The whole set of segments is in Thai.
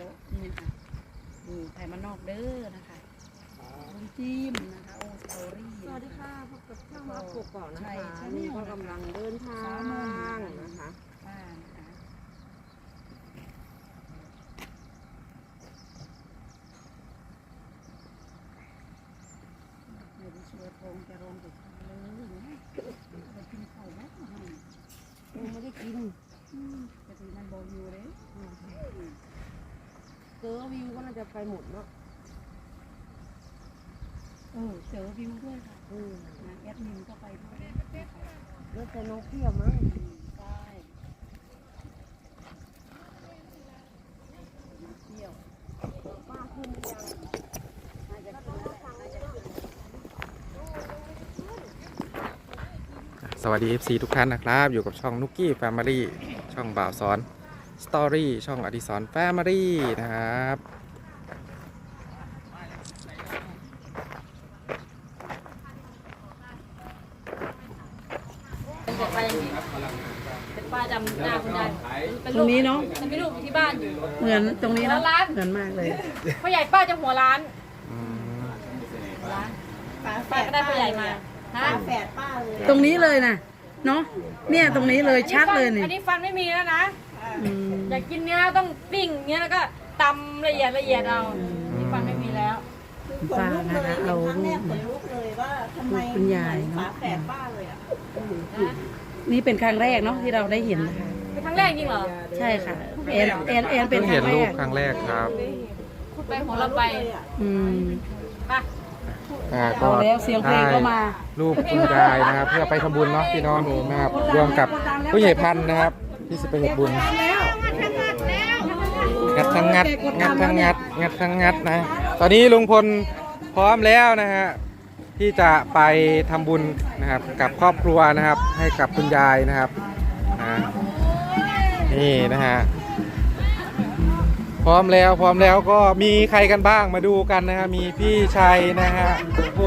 ดี๋ยวนี่นะคะนี่ไข่มานอกเด้อนะคะลุงจิ้มนะคะโอสตอรี่สวัสดีค่ะพบกับช่างรับกกอกนะใช่คะใช่นี่ก็กำลังเดินทางนะคะป้านะคะเดี๋ยวดิฉันคงจะลองดูเลยนะไปกินข้าวบ้างไหมยังไม่ได้กินอืมแต่ทีมันบอกอยู่เลย เจอวิวก็น่าจะไปหมดเนาะเออเจอวิวด้วยค่ะอืมนะแอดมินก็ไปด้วยนะคะรถแต่นกเที่ยวมั้งใช่เที่ยวป้าขึ้นหรือยังน่าจะขึ้นแล้วน่าจะขึ้นสวัสดี FC ทุกท่านนะครับ อยู่กับช่องนุกกี้แฟมิลี่ช่องบ่าวสอน สตอรี่ช่องอดิสรแฟมิลี่นะครับเป็นเด็กไปอย่างนี้เป็นป้าจำหน้าคุณได้เป็นตรลูงกนี้เนาะเป็นพี่ลูกอยู่ที่บ้านอยู่ เหมือนตรงนี้เนาะร้าน เหมือนมากเลย พ่อใหญ่ป้าจะหัวร้านอืมร้านป้าก็ได้พ่อใหญ่มาฮะแฝดป้าเลยตรงนี้เลยนะเนาะเนี่ยตรงนี้เลยชัดเลยอันี่นนี้ฟันไม่มีแล้วนะ อืมอยากกินเนื้อต้องปิ้งเนื้อแล้วก็ตำละเอียดละเอียดเอานี่ฟันไม่มีแล้วป้านะคะเอาครั้งรูแรปกขนลุกเลยว่าทำไมคุณยายฝาเนาะแฝดป้าเลยอะนะนี่เป็นครั้งแรกเนาะที่เราได้เห็นนะคะเป็นครั้งแรกจริงเหรอใช่ค่ะแอนแอนแอนเป็เพิ่นงคเห็รั้นงแรรูปกครั้งแรกครับพูดไปของเราไปอืมไปอ่าเอาแล้วเสียงเพลงก็มารูปคุณยายนะครับ เพื่อไปทำบุญเนาะพี่น้องนะครับรวมกับผู้ใหญ่พันธุ์นะครับ ที่จะไปเห็ดบุญ งัดทั้งงัดงัดทั้งงัดงัดทั้งงัดนะ ตอนนี้ลุงพลพร้อมแล้วนะฮะที่จะไปทำบุญนะครับกับครอบครัวนะครับ ให้กับคุณยายนะครับนะนี่นะฮะพร้อมแล้วพร้อมแล้วก็มีใครกันบ้างมาดูกันนะฮะมีพี่ชัยนะฮะโอ้โห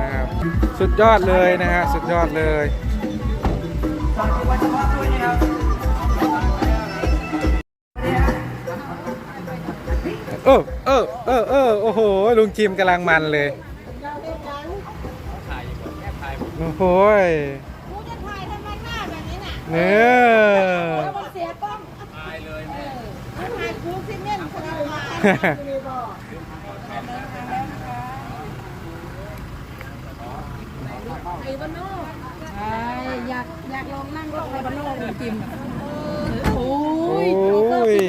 นะครับสุดยอดเลยนะฮะสุดยอดเลย เออเออเออเออโอ้โหลุงจิมกำลังมันเลยโอ้โหยกูจะถ่ายทำไมหน้าแบบนี้น่ะเนื้อมันเสียกล้องถ่ายเลยแม่ถ่ายคูซิเมนต์เรามาเลยบอกใช่อยากอยากลองนั่งรถไฟบ้านนอกจริงๆโอ้ยโอ้ย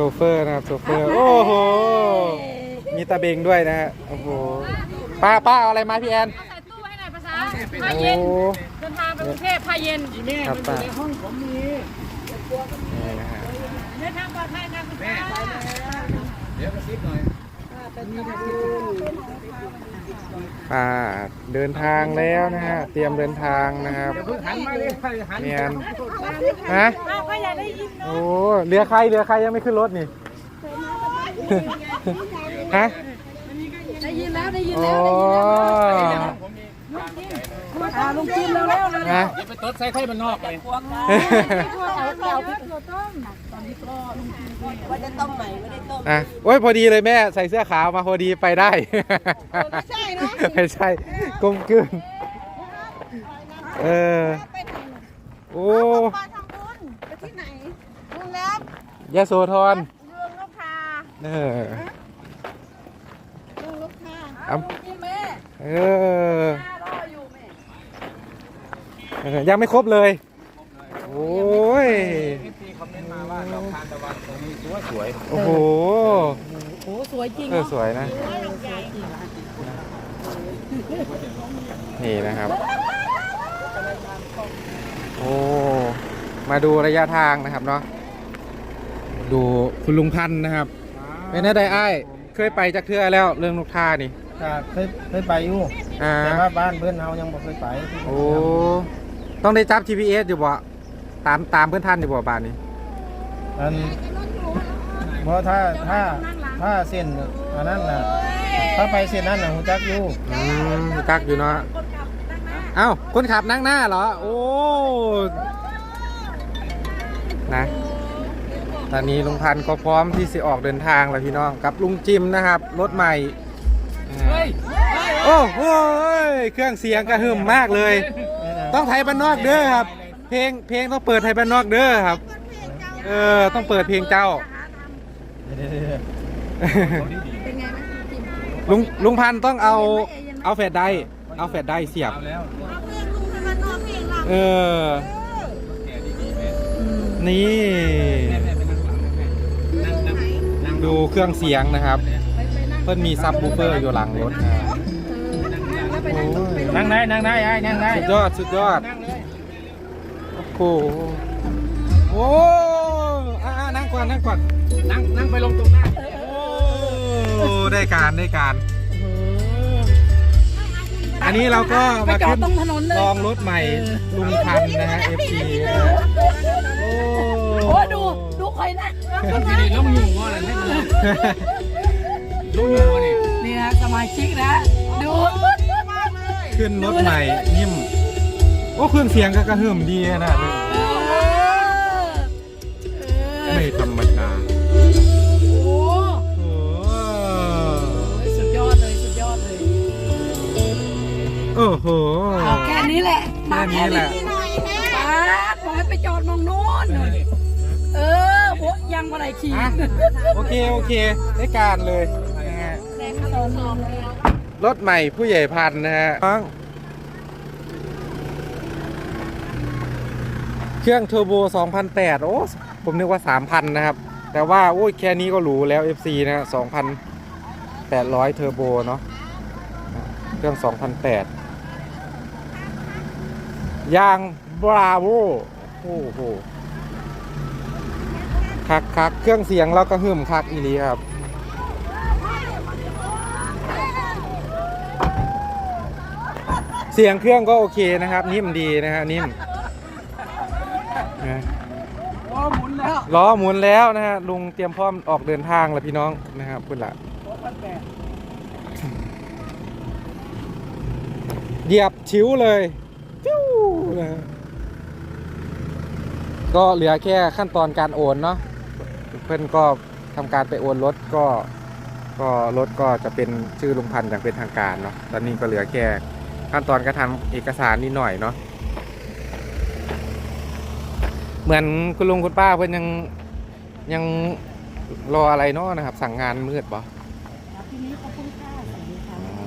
โซเฟอร์นะครับโซเฟอร์ โอ้โห มีตาเบงด้วยนะฮะโอ้โหป้าป้าเอาอะไรมาพี่แอนใส่ตู้ให้หน่อยภาษาผ้าโอ้เย็นเดินทางไปกรุงเทพผ้าเย็นครับป้านี่นะฮะเดินทางปลอดภัยนะคุณป้า ป้าเดินทางแล้วนะฮะเตรียมเดินทางนะครับเนียนฮะพ่อใหญ่ได้ยินโอ้เรือใครเรือใครยังไม่ขึ้นรถนี่ฮะได้ยินแล้วได้ยินโอ้แล้วอ่าลุ งจิ้มแล้วแล้วเลยนะไปตดใส่ไข่มันนอกเลยเอาเอาพริกตัวต้มตอนนี้ก็ลุงจิ้มด้วยว่าจะต้มใหม่ไม่ได้ต้มอะโอ้ยพอดีเลยแม่ใส่เสื้อขาวมาพอดีไปได้ไม่ใช่เนอะไม่ใช่กลมกลืนเออไปทางโอ้ไปทางบุญไปที่ไหนบุญแล้วยะโสธรเรื่องลูกค้าเออเรื่องลูกค้าเอาจิ้มแม่เออรออยู่แม่ เออยังไม่ครบเลย โอ้ย พี่คอมเมนต์มาว่าดอกทานตะวันตรงนี้สวยสวยโอ้โห โอ้สวยจริงเออสวยนะ นี่นะครับ โอ้ มาดูระยะทางนะครับเนาะ ดูคุณลุงพันธ์นะครับ เป็นอะไรไอ้ายเคยไปจากเทือแล้วเรื่องนกท่านี่ก็เคยเคยไปอยู่ อ่า แต่ว่าบ้านเพื่อนเฮายังบ่เคยไปโอ้ ต้องได้จับ GPS อยู่บ่ตามตามเพื่อนท่านอยู่บ่บ้านนี้ อันเพราะถ้าถ้าถ้าเส้นอันนั้นน่ะ ถ้าไปเส้นนั้นน่ะฮู้จักอยู่อืมจักอยู่เนาะ เอ้า คนขับนั่งหน้าเหรอ โอ้ นะ ตอนนี้ลุงพันธุ์ก็พร้อมที่จะออกเดินทางแล้วพี่น้อง กับลุงจิมนะครับ รถใหม่โอ้โหเครื่องเสียงกระหึ่มมากเลย ต้องไทยบ้านนอกเด้อครับ เพลงเพลงต้องเปิดไทยบ้านนอกเด้อครับ เออต้องเปิดเพลงเจ้า เป็นไงไหมจิมลุงลุงพันธุ์ต้องเอาเอาแฟดได้เอาแฟดได้เสียบ เอาเพลงลุงให้มันนอกเพลงเราเออนี่ดูเครื่องเสียงนะครับ ไปไปนั่งเพิ่นมีซับบูเฟอร์อยู่หลังรถนะแล้วไปนั่งไป นั่งได้นั่งได้ไอ้นั่งได้สุดยอดสุดยอดนั่งเลยโอ้โหโอ้อ่านั่งก่อนนั่งก่อนนั่งนั่งไปลงตรงหน้าโอ้ได้การได้การ อันนี้เราก็ไปมาจอขึ้ดนตรงถนนเลยลองรถใหม่ลุงพันธุ์นะฮะ FC นะฮะโอ้โอ้ดูดูคอยนะล้มอยู่ว่าอะไรให้มันล้มอยู่ว่านี่นี่นะสมาชิกนะดู ขึ้นรถใหม่นิ่ม โอ้เครื่องเสียงก็กระหึ่มดีนะเออเอไม่อธรรมดาโอ้โอ้สุดยอดเลยสุดยอดเลยโอ้โหเอาแค่นี้แหละมาแค่นี้แหละหน่อยแม่ป้าบอกให้ไปจอดมองโน้นหน่อยเออโบยังมาไหนขี่อะโอเค โอเค ได้การเลยนะฮะแรงตอนนอนเลยรถใหม่ผู้ใหญ่พันธุ์นะฮะน้องเครื่องเทอร์โบ 2008 โอ้ ผมนึกว่า 3,000 นะครับ แต่ว่า โอ้ยแค่นี้ก็หรูแล้ว FC นะฮะ2,800 เทอร์โบ เนาะเครื่อง 2008 ยางบราโวโอ้โหคักคักเครื่องเสียงแล้วก็หึมคักอีหลีครับ สียงเครื่องก็โอเคนะครับ นิ่มดีนะฮะนิ่มนะโอ้หมุนแล้วล้อหมุนแล้วนะฮะลุงเตรียมพร้อมออกเดินทางแล้วพี่น้องนะครับคุณละเหยียบชิวเลยจิ้วนะฮะก็เหลือแค่ขั้นตอนการโอนเนาะเพื่อนก็ทำการไปโอนรถก็ก็รถก็จะเป็นชื่อลุงพันธ์อย่างเป็นทางการเนาะตอนนี้ก็เหลือแค่ ขั้นตอนการทำเอกสารนิดหน่อยเนาะเหมือนคุณลุงคุณป้าเพื่อนยังยังรออะไรเนาะนะครับ สั่งงานมืดบ่ทีนี้ขอบคุณค่ะสวัสดีค่ะอ๋อ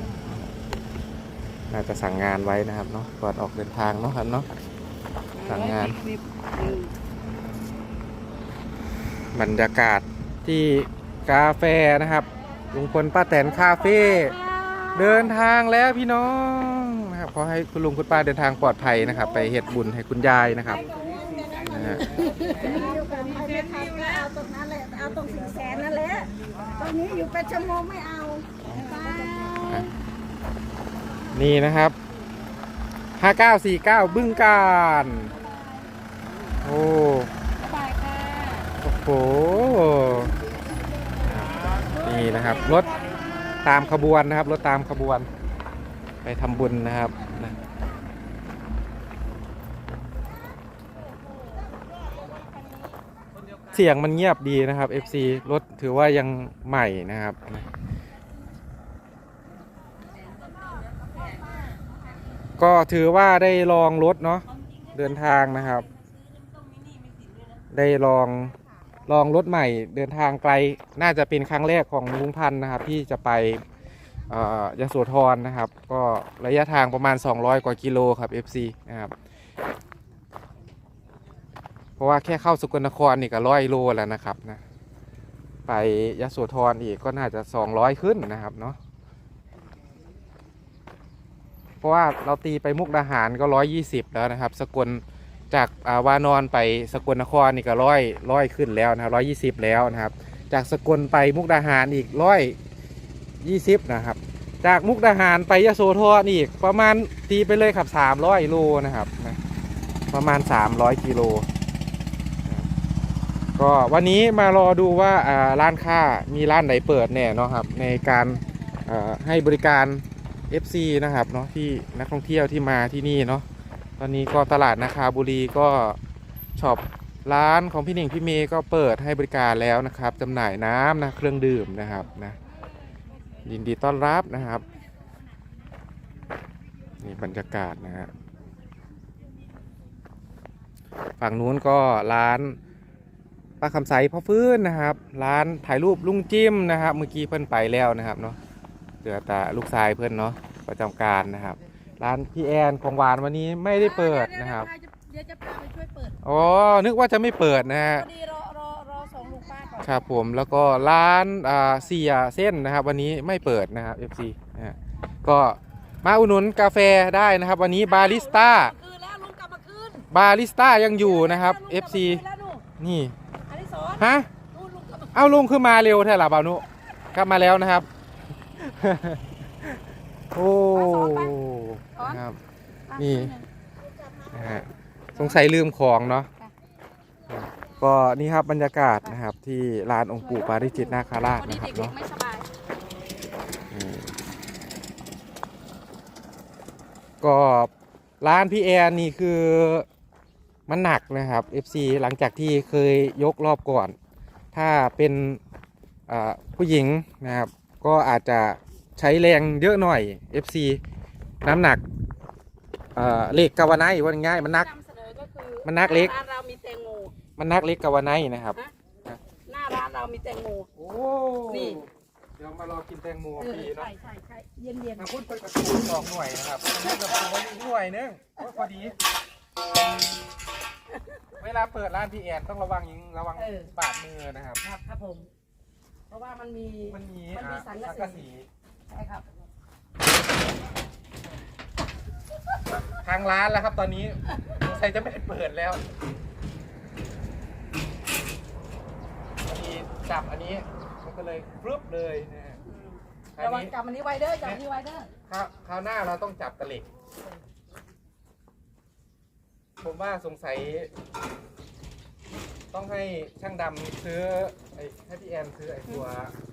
น่าจะสั่งงานไว้นะครับเนาะก่อนออกเดินทางเนาะครับเนาะสั่งงาน บรรยากาศที่กาแฟนะครับลุงพลป้าแตนคาเฟ่เดินทางแล้วพี่น้อง นะครับขอให้คุณลุงคุณป้าเดินทางปลอดภัยนะครับ ไปเฮ็ดบุญให้คุณยายนะครับนะฮะอยู่กับใครไม่ทันก็เอาตรงนั้นแหละเอาตรงสี่แสนนั่นแหละตอนนี้อยู่เป็นชั่วโมงไม่เอาป้านี่นะครับ 5949 บึ้งการ โอ้บายค่ะโอ้โห นี่นะครับ รถตามขบวนนะครับ รถตามขบวน ไปทำบุญนะครับนะเสียงมันเงียบดีนะครับ FC รถถือว่ายังใหม่นะครับนะก็ถือว่าได้ลองรถเนาะเดินทางนะครับ ได้ลองลองรถใหม่ เดินทางไกลน่าจะเป็นครั้งแรกของลุงพันธ์นะครับ ที่จะไป เอ่อยโสธรนะครับ ก็ระยะทางประมาณ 200 กว่ากิโลครับ FC นะครับ เพราะว่าแค่เข้าสกลนครนี่ก็ร้อยโลแล้วนะครับนะ ไปยะโสธรอีกก็น่าจะ 200 ขึ้นนะครับเนาะ เพราะว่าเราตีไปมุกดาหารก็ 120 แล้วนะครับ สกลจากาวานอนไปสกลนครนี่ก็ร้อยร้อยขึ้นแล้วนะครับร้อยยี่สิบแล้วนะครับ จากสกลไปมุกดาหารอีกร้อย ยี่สิบนะครับ จากมุกดาหารไปยโสธรอีกประมาณตีไปเลยครับสามร้อยโลนะครับนะประมาณสามร้อยกิโลก็วันนี้มารอดูว่าอ่าร้านค้ามีร้านไหนเปิดแน่เนาะครับในการให้บริการ FC นะครับเนาะที่นักท่องเที่ยวที่มาที่นี่เนาะตอนนี้ก็ตลาดนาคาบุรีก็ช็อปร้านของพี่หนิงพี่เมย์ก็เปิดให้บริการแล้วนะครับจำหน่ายน้ำนะเครื่องดื่มนะครับนะ ยินดีต้อนรับนะครับนี่บรรยากาศนะฮะฝั่งนู้นก็ร้านป้าคำใสพ่อฟื้นนะครับ ร้านถ่ายรูปลุงจิ้มนะครับเมื่อกี้เพิ่นไปแล้วนะครับเนาะเหลือแต่ลูกชายเพิ่นเนาะประจำการนะครับ ร้านพี่แอนของหวานวันนี้ไม่ได้เปิดนะครับเดี๋ยวจะพาไปช่วยเปิดอ๋อนึกว่าจะไม่เปิดนะฮะพอดี ครับผมแล้วก็ร้านอ่าเสียเส้นนะครับ วันนี้ไม่เปิดนะครับ FC นะฮะก็มาอุดหนุนกาแฟได้นะครับ วันนี้บาริสต้าคืนแล้วลุงกลับมาคืนบาริสต้ายังอยู่นะครับ FC แล้วหนูนี่อันที่สองฮะลุงลุงกลับมาเอาลุงขึ้นมาเร็วแท้หรอบาวนุกลับมาแล้วนะครับ โอ้นะครับ นี่ นะฮะสงสัยลืมของเนาะ ก็นี่ครับบรรยากาศนะครับที่ลานองค์ปู่ปาริจิตนาคาราพชอดีนะครับเด็กเนาะๆไม่สบายอืมก็ร้านพี่แอนนี่คือมันหนักนะครับ FC หลังจากที่เคยยกรอบก่อน ถ้าเป็นอ่าผู้หญิงนะครับ ก็อาจจะใช้แรงเยอะหน่อย FC น้ำหนักอ่าเหล็กกาวาไนว่าง่ายๆมันหนักนำเสนอก็คือมันนักเล็ก ร้านเรา มีแตงโมมันนักเล็กกาวาไนนะครับ หน้าร้านเรามีแตงโม โอ้นี่ เดี๋ยวมารอกินแตงโมเออฟรีใช่เนาะใช่ใช่เย็นเย็นมาพูดไปกระตูนสองหน่วยนะครับพูดกระตูนอีกหน่วยนึงโอ้ยพอดี เวลาเปิดร้านพี่แอนต้องระวังยิงระวังบาดมือนะครับ ครับครับผม เพราะว่ามันมี มันมีมันมีอะสังสังกะกะสีสี ใช่ครับ ทางร้านแล้วครับตอนนี้สงสัยจะไม่ได้เปิดแล้วพอดี จับอันนี้มันก็เลยฟลุบเลยนะฮะคราวระวังนี้จับมันนี้ไว้เด้อจับนี้ไว้เด้อคราวคราวหน้าเราต้องจับตะเหล็ก ผมว่าสงสัย ต้องให้ช่างดำซื้อไอ้ให้พี่แอนซื้อไอ้ตัว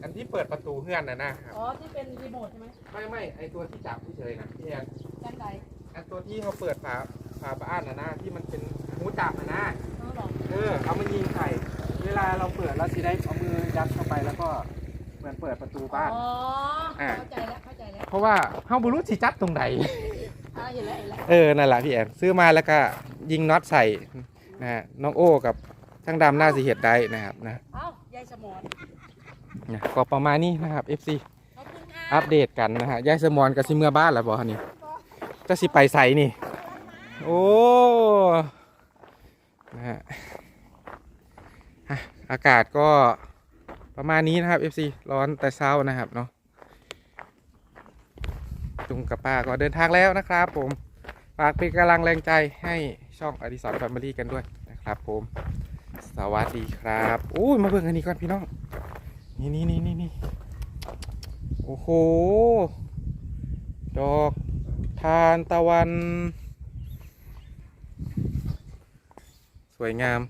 อันที่เปิดประตูเฮือนนะนะครับอ๋อที่เป็นรีโมทใช่ไหมไม่ไม่ไอ้ตัวที่จับเฉยๆนะพี่แอน จังไดอันตัวที่เขาเปิดฝาฝาบ้านนะนะที่มันเป็นหูจับนะนะเออหรอเออเอามายิงใส่ เวลาเราเปิดแล้วสิได้เอามือยัดเข้าไปแล้วก็เหมือนเปิดประตูบ้าน อ๋ออ่า เข้าใจแล้วเข้าใจแล้วเพราะว่าเฮาบุรุษสิจับตรงไหน อ่าเห็นแล้วเห็นแล้วเออ นั่นแหละพี่แอนซื้อมาแล้วก็ยิงน็อตใส่นะฮะน้องโอ้กับช่างดำน่าสิเหตุได้นะครับนะเอ้ายายสมอนนะก็ประมาณนี้นะครับ FC ขอบคุณค่ะอัปเดตกันนะฮะยายสมอนกับซิเมื่อบ้านแล้วบอนี่จะสิไปใส่นี่ โอ้นะฮะอะ อากาศก็ประมาณนี้นะครับ FC ร้อนแต่เช้านะครับเนาะจุงกับป้าก็เดินทางแล้วนะครับผมฝากเป็นกำลังแรงใจให้ช่องอดิสรแฟมิลี่กันด้วยนะครับผม สวัสดีครับอุ้ยมาเบิ่งอันนี้ก่อนพี่น้อง นี่นี่นี่นี่นี่โอ้โห ดอกทานตะวัน สวยงาม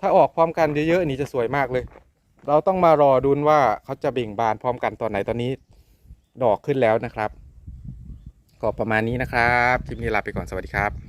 ถ้าออกพร้อมกันเยอะๆนี่จะสวยมากเลย เราต้องมารอดูนว่าเขาจะเบ่งบานพร้อมกันตอนไหนตอนนี้ ดอกขึ้นแล้วนะครับ ก็ประมาณนี้นะครับคลิปนี้ลาไปก่อนสวัสดีครับ